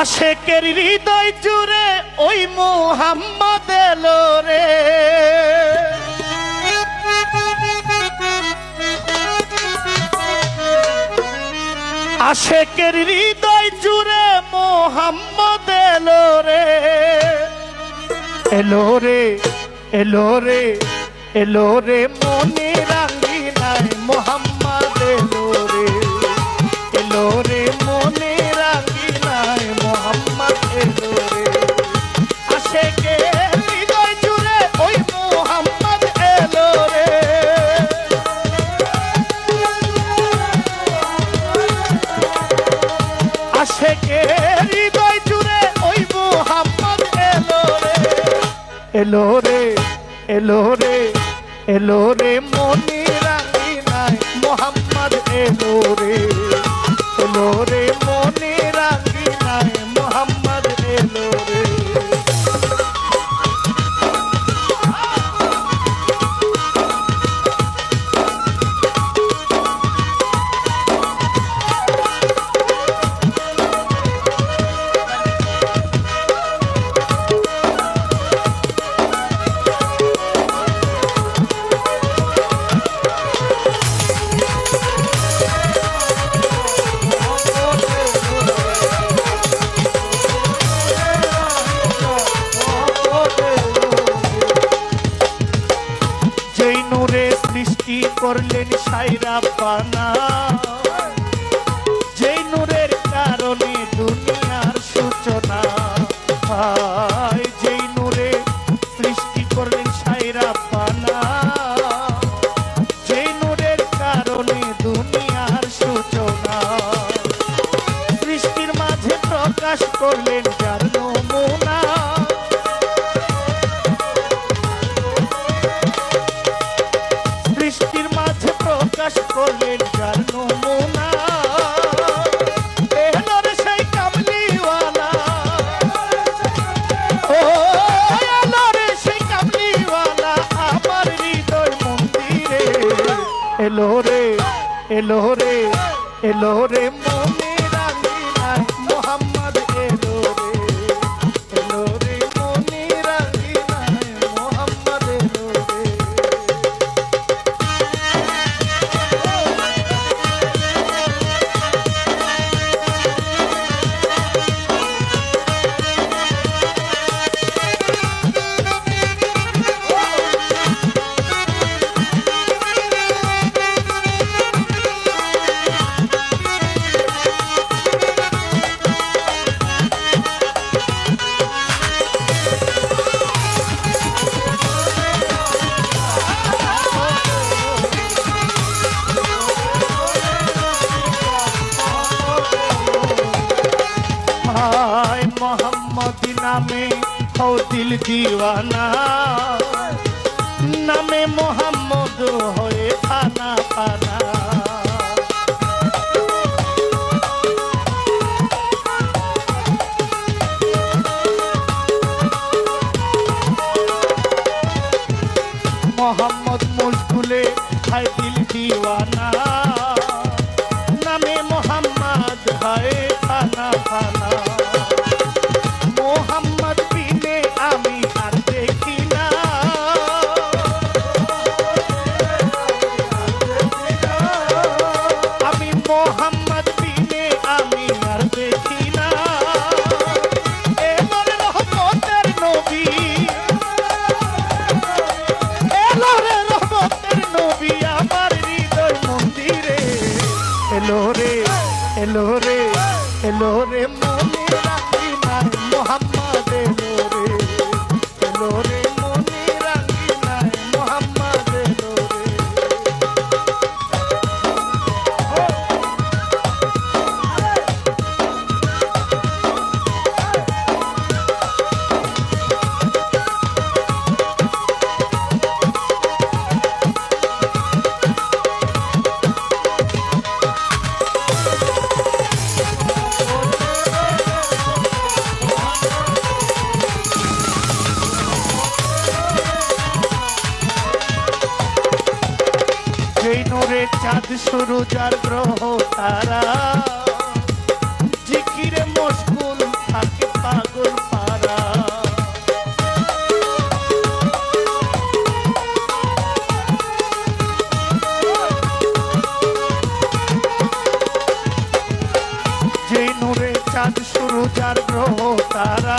আশেকের হৃদয় জুড়ে ওই মোহাম্মদ এলো রে। আশেকের হৃদয় জুড়ে মোহাম্মদ এলো রে। এলো রে এলো রে এলো রে, মনে রাঙ্গি নাই মোহাম্মদ এলো রে এলো রে এলো রে মনি রাঙি নাই মোহাম্মদ এলো রে এলো রে। করলেন সাইরা পানা। যেই নূরের কারণে দুনিয়ার সূচনা যেই নূরে সৃষ্টি করলেন সাইরা পানা। যেই নূরের কারণে দুনিয়ার সূচনা সৃষ্টির মাঝে প্রকাশ করলেন এলো রে এলো রে এলো রে এলো মোহাম্মদ নামে হো দিল দিওয়ানা। নামে মোহাম্মদ হয়ে ফানা ফানা মোহাম্মদ বিনে আমি আর দেখি না। এবার রহমতের নবী। এলো রে রহমতের নবী আমার হৃদয় মন্দিরে। এলো রে এলো রে এলো রে চাঁদ সরু যার গ্রহ তারা। জিকিরে মশগুল থাকে পাগল পারা যে নূরে চাঁদ সরু যার গ্রহ তারা।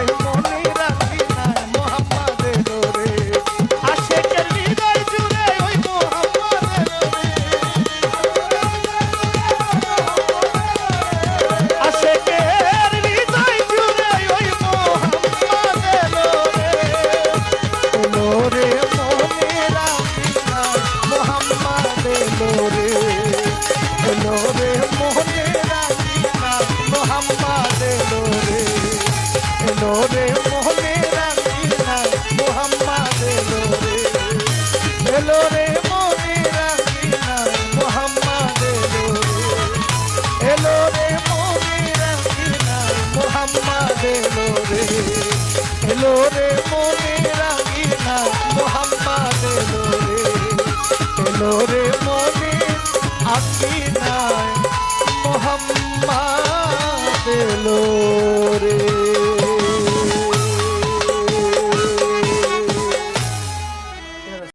Rock me